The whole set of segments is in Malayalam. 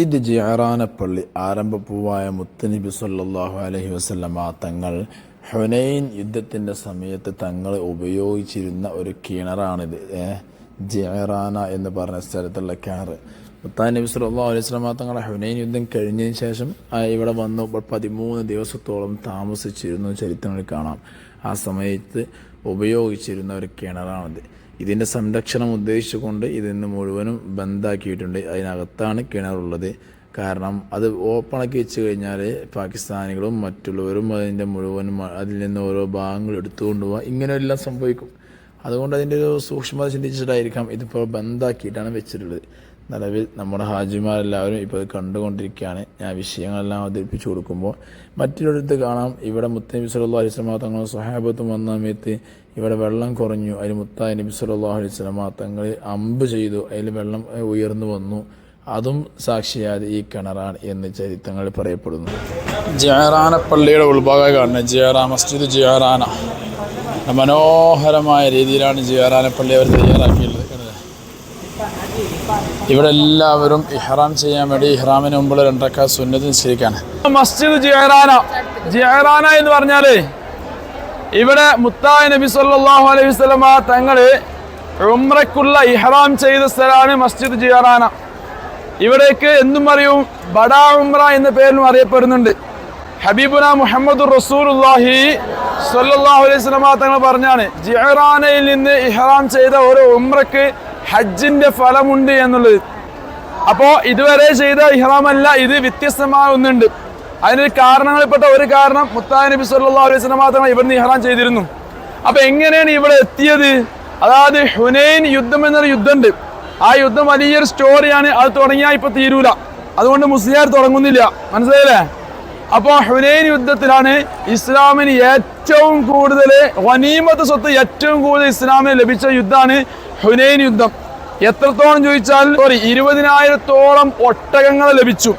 ഇത് ജിയറാനപ്പള്ളി ആരംഭപ്പൂവായ മുത്തനബി സല്ലാഹു അലഹി വസ്ലമ തങ്ങൾ ഹുനൈൻ യുദ്ധത്തിന്റെ സമയത്ത് തങ്ങൾ ഉപയോഗിച്ചിരുന്ന ഒരു കിണറാണിത്. ജിയറാന എന്ന് പറഞ്ഞ സ്ഥലത്തുള്ള കിണർ. മുത്താൻ നബി സല്ലല്ലാഹു അലൈഹി സ്വലമ തങ്ങൾ ഹുനൈൻ യുദ്ധം കഴിഞ്ഞതിന് ശേഷം ഇവിടെ വന്നു ഇപ്പോൾ പതിമൂന്ന് ദിവസത്തോളം താമസിച്ചിരുന്നു ചരിത്രങ്ങളിൽ കാണാം. ആ സമയത്ത് ഉപയോഗിച്ചിരുന്ന ഒരു കിണറാണിത്. ഇതിന്റെ സംരക്ഷണം ഉദ്ദേശിച്ചുകൊണ്ട് ഇതിന് മുഴുവനും ബന്ധാക്കിയിട്ടുണ്ട്. അതിനകത്താണ് കിണറുള്ളത്. കാരണം അത് ഓപ്പണാക്കി വെച്ച് കഴിഞ്ഞാൽ പാകിസ്ഥാനികളും മറ്റുള്ളവരും അതിന്റെ മുഴുവനും അതിൽ നിന്ന് ഓരോ ഭാഗങ്ങൾ എടുത്തുകൊണ്ട് പോകാം ഇങ്ങനെയെല്ലാം സംഭവിക്കും. അതുകൊണ്ട് അതിന്റെ ഒരു സൂക്ഷ്മത ചിന്തിച്ചിട്ടായിരിക്കാം ഇതിപ്പോൾ ബന്ധാക്കിയിട്ടാണ് വെച്ചിട്ടുള്ളത്. നിലവിൽ നമ്മുടെ ഹാജിമാരെല്ലാവരും ഇപ്പോൾ ഇത് കണ്ടുകൊണ്ടിരിക്കുകയാണ്. ഞാൻ വിഷയങ്ങളെല്ലാം അവതരിപ്പിച്ചു കൊടുക്കുമ്പോൾ മറ്റൊരിടത്ത് കാണാം. ഇവിടെ മുത്ത നബി സല്ലാ അലൈഹി സ്വലാ തങ്ങൾ സ്വഹാബത്തും വന്ന സമയത്ത് ഇവിടെ വെള്ളം കുറഞ്ഞു. അതിൽ മുത്ത നബി സല്ലാ അലൈഹി സ്വലാ തങ്ങൾ അമ്പ് ചെയ്തു. അതിൽ വെള്ളം ഉയർന്നു വന്നു. അതും സാക്ഷിയായത് ഈ കിണറാണ് എന്ന് ചരിത്രങ്ങളിൽ പറയപ്പെടുന്നു. ജയറാന പള്ളിയുടെ ഉൾഭാഗം കാണുന്നത് ജയറാ മസ്ജിദ് ജയറാന. മനോഹരമായ രീതിയിലാണ് ജയറാന പള്ളി അവർ തയ്യാറാക്കിയിട്ടുള്ളത്. ഇവിടെ എല്ലാവരും ഇഹ്റാം ചെയ്യാൻ വേണ്ടി ഇഹ്റാമിന് മുമ്പുള്ള രണ്ടക്ക സുന്നത്ത് നിശ്ചയിക്കാണ്. മസ്ജിദ് ജിയറാന ജിയറാന എന്ന് പറഞ്ഞാൽ ഇവിടെ മുത്തായ നബി സല്ലാഹു അലൈഹി വസല്ലമ തങ്ങൾ ഉമ്രക്കുള്ള ഇഹ്റാം ചെയ്ത സ്ഥലമാണ് മസ്ജിദ് ജിയറാന ഇവിടേക്ക് എന്തും അറിയും? ബഡാ ഉമ്ര എന്ന പേരിലും അറിയപ്പെടുന്നുണ്ട്. ഹബീബുന മുഹമ്മദ് റസൂലുള്ളാഹി സല്ലാഹു അലൈഹി വസല്ലമ തങ്ങൾ പറഞ്ഞാണ് ജിഹറാനയിൽ നിന്ന് ഇഹ്റാം ചെയ്ത ഓരോ ഉംറക്ക് ഹജ്ജിന്റെ ഫലമുണ്ട് എന്നുള്ളത്. അപ്പോ ഇതുവരെ ചെയ്ത ഇഹ്റാമല്ല ഇത് വ്യത്യസ്തമായ ഒന്നുണ്ട് അതിനൊരു കാരണങ്ങളിൽപ്പെട്ട ഒരു കാരണം മുത്താൻ നബി സല്ലല്ലാഹു അലൈഹി തങ്ങൾ ഇവിടുന്ന് ഇഹ്റാം ചെയ്തിരുന്നു. അപ്പൊ എങ്ങനെയാണ് ഇവിടെ എത്തിയത്? അതായത് ഹുനൈൻ യുദ്ധം എന്നൊരു യുദ്ധമുണ്ട്. ആ യുദ്ധം വലിയൊരു സ്റ്റോറിയാണ് അത് തുടങ്ങിയാൽ ഇപ്പൊ തീരൂല. അതുകൊണ്ട് മുസ്ലിയാർ തുടങ്ങുന്നില്ല. മനസ്സിലായില്ലേ? അപ്പോൾ ഹുനൈൻ യുദ്ധത്തിലാണ് ഇസ്ലാമിന് ഏറ്റവും കൂടുതൽ വനീമത്ത് സ്വത്ത് ഏറ്റവും കൂടുതൽ ഇസ്ലാമിന് ലഭിച്ച യുദ്ധമാണ് ഹുനൈൻ യുദ്ധം. എത്രത്തോളം ചോദിച്ചാൽ സോറി ഇരുപതിനായിരത്തോളം ഒട്ടകങ്ങൾ ലഭിച്ചു.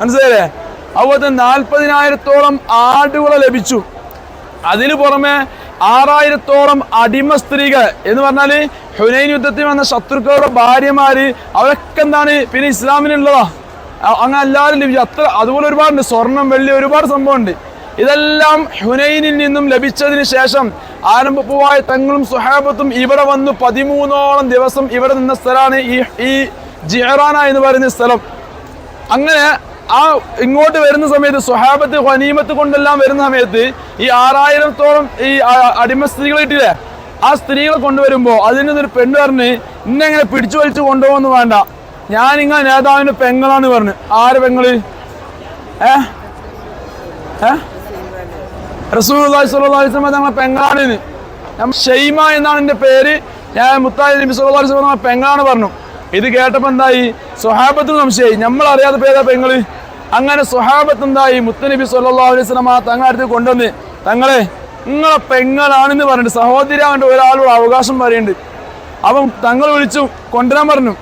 മനസ്സിലായില്ലേ? അതുപോലെ നാൽപ്പതിനായിരത്തോളം ആടുകളെ ലഭിച്ചു. അതിനു പുറമെ ആറായിരത്തോളം അടിമ സ്ത്രീകൾ. എന്ന് പറഞ്ഞാൽ ഹുനൈൻ യുദ്ധത്തിൽ വന്ന ശത്രുക്കളുടെ ഭാര്യമാര് അവരൊക്കെ എന്താണ്? പിന്നെ ഇസ്ലാമിനുള്ളതാ. അങ്ങനെ എല്ലാവരും ലഭിച്ചു. അത്ര അതുപോലെ ഒരുപാടുണ്ട്. സ്വർണം വെള്ളി ഒരുപാട് സംഭവമുണ്ട്. ഇതെല്ലാം ഹുനൈനിൽ നിന്നും ലഭിച്ചതിന് ശേഷം ആരംഭപ്പുവായ തങ്ങളും സുഹാബത്തും ഇവിടെ വന്നു പതിമൂന്നോളം ദിവസം ഇവിടെ നിന്ന സ്ഥലമാണ് ഈ ഈ ജിഹറാന എന്ന് പറയുന്ന സ്ഥലം. അങ്ങനെ ആ ഇങ്ങോട്ട് വരുന്ന സമയത്ത് സുഹാബത്ത് ഹനീമത്ത് കൊണ്ടെല്ലാം വരുന്ന സമയത്ത് ഈ ആറായിരത്തോളം ഈ അടിമ സ്ത്രീകൾ കിട്ടില്ലേ ആ സ്ത്രീകളെ കൊണ്ടുവരുമ്പോൾ അതിൽ നിന്നൊരു പെണ്ണ് പറഞ്ഞ് ഇന്നെങ്ങനെ പിടിച്ചു വലിച്ചു കൊണ്ടുപോകുന്നു വേണ്ട. ഞാൻ ഇങ്ങനെ നേതാവിന്റെ പെങ്ങളാണ് പറഞ്ഞു. ആര് പെങ്ങൾ? ഏ? ഏ? റസൂൽ തങ്ങളെ പെങ്ങളാണ് ഷെയ്മ എന്നാണ് എന്റെ പേര്. ഞാൻ മുത്തായി നബി സല്ലല്ലാഹു അലൈഹി വസല്ലം പെങ്ങളാണ് പറഞ്ഞു. ഇത് കേട്ടപ്പോൾ എന്തായി? സ്വഹാബത്തിന് സംശയമായി. നമ്മൾ അറിയാത്ത പേരാ പെങ്ങൾ. അങ്ങനെ സ്വഹാബത്ത് എന്തായി? മുത്തനബി സല്ലല്ലാഹു അലൈഹി വസല്ലം തങ്ങളടുത്ത് കൊണ്ടുവന്ന് തങ്ങളെ നിങ്ങളെ പെങ്ങളാണെന്ന് പറഞ്ഞിട്ട് സഹോദരി അവന്റെ ഒരാളോട് അവകാശം പറയുന്നുണ്ട് അപ്പം തങ്ങൾ വിളിച്ചു കൊണ്ടുവരാൻ പറഞ്ഞു.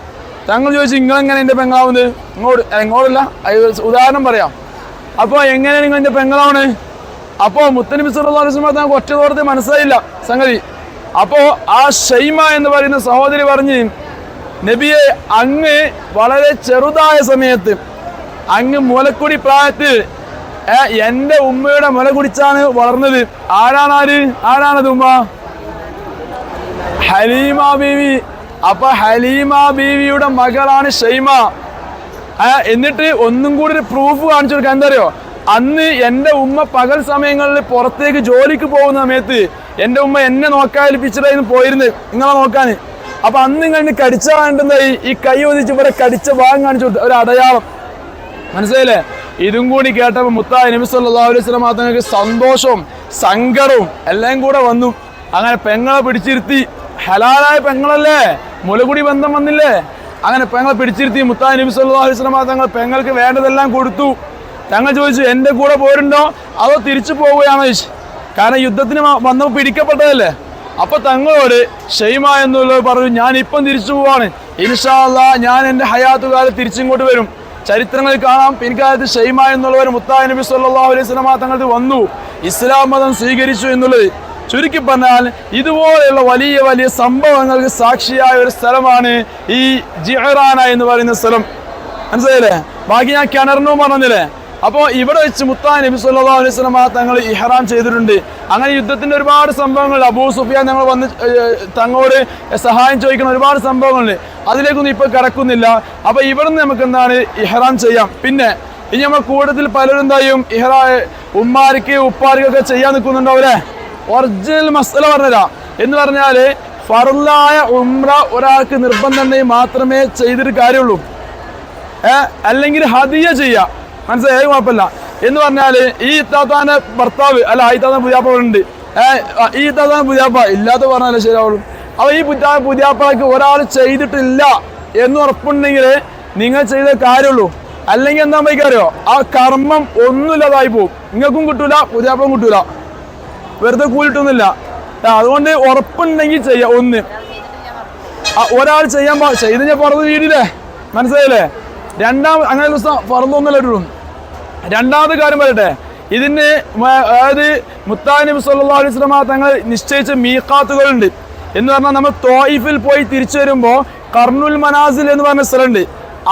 തങ്ങൾ ചോദിച്ചു നിങ്ങളെങ്ങനെ എന്റെ പെങ്ങളാവുന്നത്? ഇങ്ങോട്ട് ഇങ്ങോട്ടല്ല ഉദാഹരണം പറയാം. അപ്പോൾ എങ്ങനെ നിങ്ങൾ എന്റെ പെങ്ങളാവണ്? അപ്പോൾ മുത്തനബി സല്ലല്ലാഹു അലൈഹി വസല്ലം മനസ്സിലായില്ല സംഗതി. അപ്പോ ആ ഷൈമ എന്ന് പറയുന്ന സഹോദരി പറഞ്ഞ് നബിയെ അങ്ങ് വളരെ ചെറുതായ സമയത്ത് അങ്ങ് മുലക്കുടി പ്രായത്തിൽ എന്റെ ഉമ്മയുടെ മുല കുടിച്ചാണ് വളർന്നത്. ആരാണ് ആര്? ആരാണത് ഉമ്മ? ഹലീമ ബീവി. അപ്പൊ ഹലീമ ബീവിയുടെ മകളാണ് ഷൈമ എന്നിട്ട് ഒന്നും കൂടി ഒരു പ്രൂഫ് കാണിച്ചു കൊടുക്കാൻ എന്താ അറിയോ? അന്ന് എന്റെ ഉമ്മ പകൽ സമയങ്ങളിൽ പുറത്തേക്ക് ജോലിക്ക് പോകുന്ന സമയത്ത് എന്റെ ഉമ്മ എന്നെ നോക്കാതിപ്പിച്ചിട്ടായിരുന്നു പോയിരുന്നത്. നിങ്ങളെ നോക്കാൻ. അപ്പൊ അന്ന് നിങ്ങൾ കടിച്ച വേണ്ടുന്നതായി ഈ കൈ ഒതിച്ച് ഇവിടെ കടിച്ച ഭാഗം കാണിച്ചു കൊടുത്തു ഒരു അടയാളം. മനസ്സിലായില്ലേ? ഇതും കൂടി കേട്ടപ്പോൾ മുത്തായ നബി സല്ലല്ലാഹു അലൈഹി വസല്ലം തങ്ങൾക്ക് സന്തോഷവും സങ്കടവും എല്ലാം കൂടെ വന്നു. അങ്ങനെ പെങ്ങളെ പിടിച്ചിരുത്തി. ഹലാലായ പെങ്ങളല്ലേ? മുലകുടി ബന്ധം വന്നില്ലേ? അങ്ങനെ പെങ്ങളെ പിടിച്ചിരുത്തി മുത്തായ നബി സല്ലല്ലാഹു അലൈഹി വസല്ലം മാത്രങ്ങൾ പെങ്ങൾക്ക് വേണ്ടതെല്ലാം കൊടുത്തു. തങ്ങൾ ചോദിച്ചു എന്റെ കൂടെ പോരുണ്ടോ? അതോ തിരിച്ചു പോവുകയാണോ? ചോദിച്ചു കാരണം യുദ്ധത്തിന് വന്നു പിടിക്കപ്പെട്ടതല്ലേ? അപ്പൊ തങ്ങളോട് ഷെയ്മ എന്നുള്ളത് പറഞ്ഞു ഞാൻ ഇപ്പം തിരിച്ചു പോവാണ്. ഇൻഷാല്ല ഞാൻ എന്റെ ഹയാത്ത് കാലത്ത് തിരിച്ചിങ്ങോട്ട് വരും. ചരിത്രങ്ങളിൽ കാണാം. പിൻകാലത്ത് ഷെയ്മ എന്നുള്ളവർ മുത്തായ നബി സല്ലാ അലൈഹി സ്വലമ തങ്ങൾക്ക് വന്നു. ഇസ്ലാം മതം സ്വീകരിച്ചു എന്നുള്ളത് ചുരുക്കി പറഞ്ഞാൽ ഇതുപോലെയുള്ള വലിയ വലിയ സംഭവങ്ങൾക്ക് സാക്ഷിയായ ഒരു സ്ഥലമാണ് ഈ ജിഹറാന എന്ന് പറയുന്ന സ്ഥലം. മനസ്സിലായില്ലേ? ബാക്കി ഞാൻ കിണറിനും പറഞ്ഞില്ലേ? അപ്പോൾ ഇവിടെ വെച്ച് മുത്താ നബി സല്ലല്ലാഹു അലൈഹി വസല്ലം തങ്ങൾ ഇഹ്റാം ചെയ്തിട്ടുണ്ട്. അങ്ങനെ യുദ്ധത്തിന്റെ ഒരുപാട് സംഭവങ്ങൾ അബൂ സുഫിയാൻ ഞങ്ങൾ വന്ന് തങ്ങളോട് സഹായം ചോദിക്കുന്ന ഒരുപാട് സംഭവങ്ങളുണ്ട്. അതിലേക്കൊന്നും ഇപ്പൊ കിടക്കുന്നില്ല. അപ്പൊ ഇവിടുന്ന് നമുക്ക് എന്താണ് ഇഹ്റാം ചെയ്യാം. പിന്നെ ഇനി നമ്മൾ കൂടുതൽ പലരും എന്തായും ഇഹ്റാ ഉമ്മാർക്ക് ഉപ്പാർക്കൊക്കെ ചെയ്യാൻ നിൽക്കുന്നുണ്ടാവൂലേ ഒറിജിനൽ മസല പറഞ്ഞുതരാം എന്ന് പറഞ്ഞാൽ ഫറുലായ ഉംറ ഒരാൾക്ക് നിർബന്ധമുണ്ടെങ്കിൽ മാത്രമേ ചെയ്തിട്ട് കാര്യമുള്ളൂ. അല്ലെങ്കിൽ ഹദിയ ചെയ്യാം. മനസ്സിലായി? കുഴപ്പമില്ല. എന്ന് പറഞ്ഞാൽ ഈ ഇത്താത്താന്റെ ഭർത്താവ് അല്ല ആ ഇത്താത്ത പുതിയാപ്പ ഉണ്ട്. ഏ ആ, ഈ ഇത്താത്താൻ പുതിയാപ്പ ഇല്ലാത്ത പറഞ്ഞാലേ ശരിയാവുള്ളൂ. അപ്പൊ ഈ പുതിയ പുതിയാപ്പളക്ക് ഒരാൾ ചെയ്തിട്ടില്ല എന്ന് ഉറപ്പുണ്ടെങ്കിൽ നിങ്ങൾ ചെയ്ത കാര്യമുള്ളൂ. അല്ലെങ്കിൽ എന്താ അറിയോ? ആ കർമ്മം ഒന്നുമില്ലാതായി പോകും നിങ്ങൾക്കും കിട്ടൂല പുതിയാപ്പം കിട്ടൂല. വെറുതെ കൂലിട്ടൊന്നുമില്ല. അതുകൊണ്ട് ഉറപ്പുണ്ടെങ്കിൽ ചെയ്യാം. ഒന്ന്. ഒരാൾ ചെയ്യാൻ ചെയ്ത് ഞാൻ പുറത്ത് വീടില്ലേ? മനസ്സിലായില്ലേ? രണ്ടാം അങ്ങനെ ദിവസം പുറത്തൊന്നല്ല ഇട്ടുള്ളൂ രണ്ടാമത് കാര്യം പറയട്ടെ. ഇതിന് അതായത് മുത്താനബി സല്ലല്ലാഹു അലൈഹി വസല്ലമ തങ്ങൾ നിശ്ചയിച്ച മീക്കാത്തുകളുണ്ട് എന്ന് പറഞ്ഞാൽ നമ്മൾ തോയിഫിൽ പോയി തിരിച്ചു വരുമ്പോൾ കർണുൽ മനാസിൽ എന്ന് പറഞ്ഞ സ്ഥലമുണ്ട്.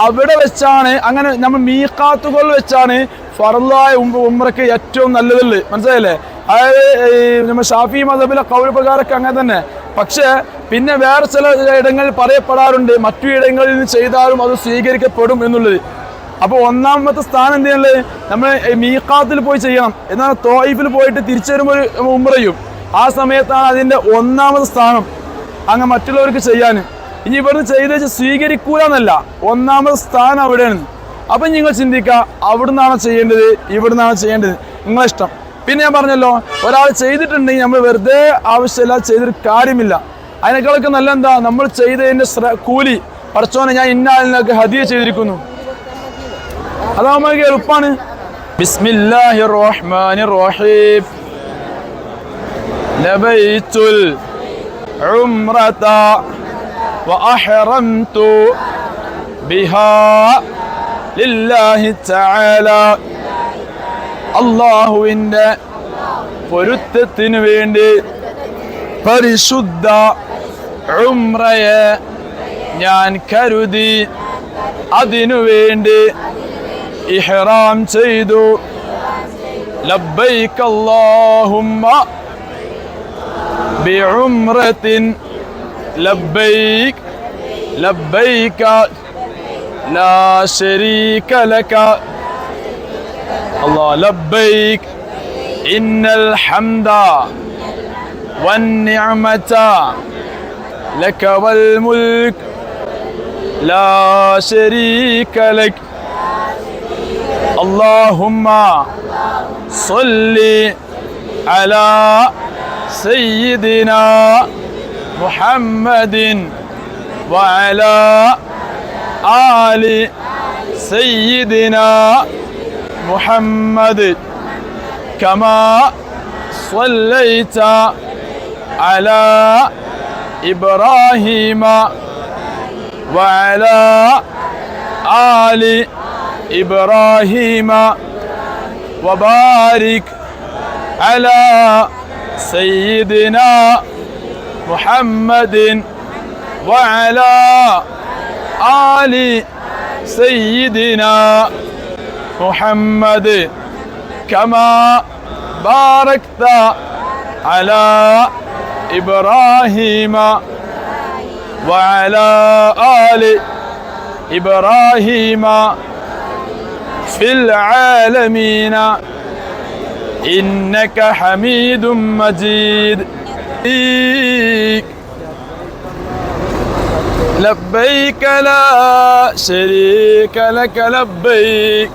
അവിടെ വെച്ചാണ് അങ്ങനെ നമ്മൾ മീക്കാത്തുകൾ വെച്ചാണ് ഫറലായ ഉമ്രക്ക് ഏറ്റവും നല്ലതുള്ളത്. മനസ്സിലായില്ലേ? അതായത് നമ്മൾ ഷാഫി മതബിലെ കൗൽ പ്രകാരമൊക്കെ അങ്ങനെ തന്നെ. പക്ഷേ പിന്നെ വേറെ ചില ഇടങ്ങളിൽ പറയപ്പെടാറുണ്ട്. മറ്റു ഇടങ്ങളിൽ ചെയ്താലും അത് സ്വീകരിക്കപ്പെടും എന്നുള്ളത്. അപ്പോൾ ഒന്നാമത്തെ സ്ഥാനം എന്ത് ചെയ്യുന്നത്? നമ്മൾ മീക്കാത്തിൽ പോയി ചെയ്യണം. എന്നാൽ തോയിഫിൽ പോയിട്ട് തിരിച്ചു വരുമ്പോൾ ഒരു ആ സമയത്താണ് അതിന്റെ ഒന്നാമത്തെ സ്ഥാനം അങ്ങ് മറ്റുള്ളവർക്ക് ചെയ്യാൻ. ഇനി ഇവിടുന്ന് ചെയ്ത് വെച്ച് സ്വീകരിക്കൂല എന്നല്ല ഒന്നാമത് സ്ഥാനം അവിടെയാണ്. അപ്പം നിങ്ങൾ ചിന്തിക്കുക അവിടുന്നാണ് ചെയ്യേണ്ടത്? ഇവിടുന്നാണ് ചെയ്യേണ്ടത്? നിങ്ങളെ ഇഷ്ടം. പിന്നെ ഞാൻ പറഞ്ഞല്ലോ ഒരാൾ ചെയ്തിട്ടുണ്ടെങ്കിൽ നമ്മൾ വെറുതെ ആവശ്യമില്ല ചെയ്തിട്ട് കാര്യമില്ല. അതിനേക്കാളൊക്കെ നല്ല എന്താ നമ്മൾ ചെയ്തതിന്റെ കൂലി. പറച്ചോനെ ഞാൻ ഇന്നാലിനൊക്കെ ഹദിയ ചെയ്തിരിക്കുന്നു. അതാവുമ്പോൾ എളുപ്പാണ് അള്ളാഹുവിന്റെ റഹ്മാനി റഹീം ഉംറത വഅഹ്റംതു ബിഹാ ലില്ലാഹി തആല. പൊരുത്തത്തിനു വേണ്ടി പരിശുദ്ധ ഉംറയെ ഞാൻ കരുതി. അതിനു വേണ്ടി ഇഹ്റാം ചെയ്തു. ലബ്ബൈക അല്ലാഹുമ്മ ബിഉംറത്തിൻ. ലബ്ബൈക് ലബ്ബൈക ലാ ശരീക ലക. അല്ലാഹ് ലബ്ബൈക് ഇന്നൽ ഹംദ വൻ لك والملك لا شريك لك. اللهم صل على سيدنا محمد وعلى آل سيدنا محمد. كما صليت على إبراهيم وعلى آل إبراهيم وبارك على سيدنا محمد وعلى آل سيدنا محمد كما باركت على إبراهيم وعلى آل إبراهيم في العالمين إنك حميد مجيد. لبيك لا شريك لك لبيك.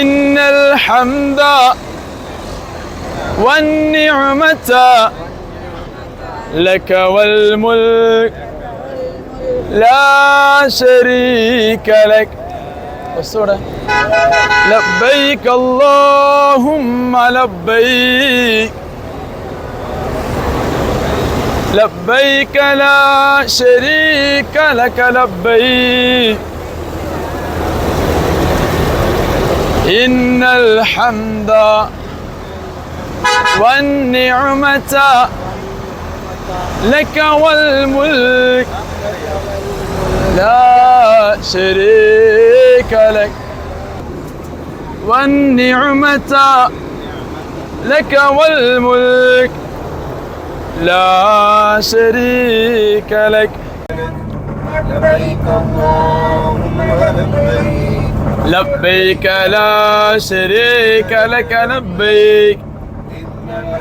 إن الحمد والنعمة لك والملك. لا شريك لك. والسورة لبيك اللهم لبيك. لبيك لا شريك لك لبيك. إن الحمد والنعمة لك والملك. لا شريك لك. والنعمة لك والملك. لا شريك لك. لبيك اللهم لبيك. لبيك لا شريك لك لبيك.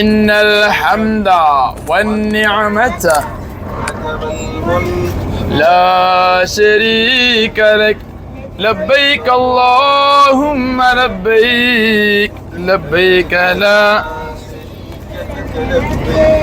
إن الحمد والنعمة لك لا شريك لك. لبيك اللهم لبيك لبيك لا. لبيك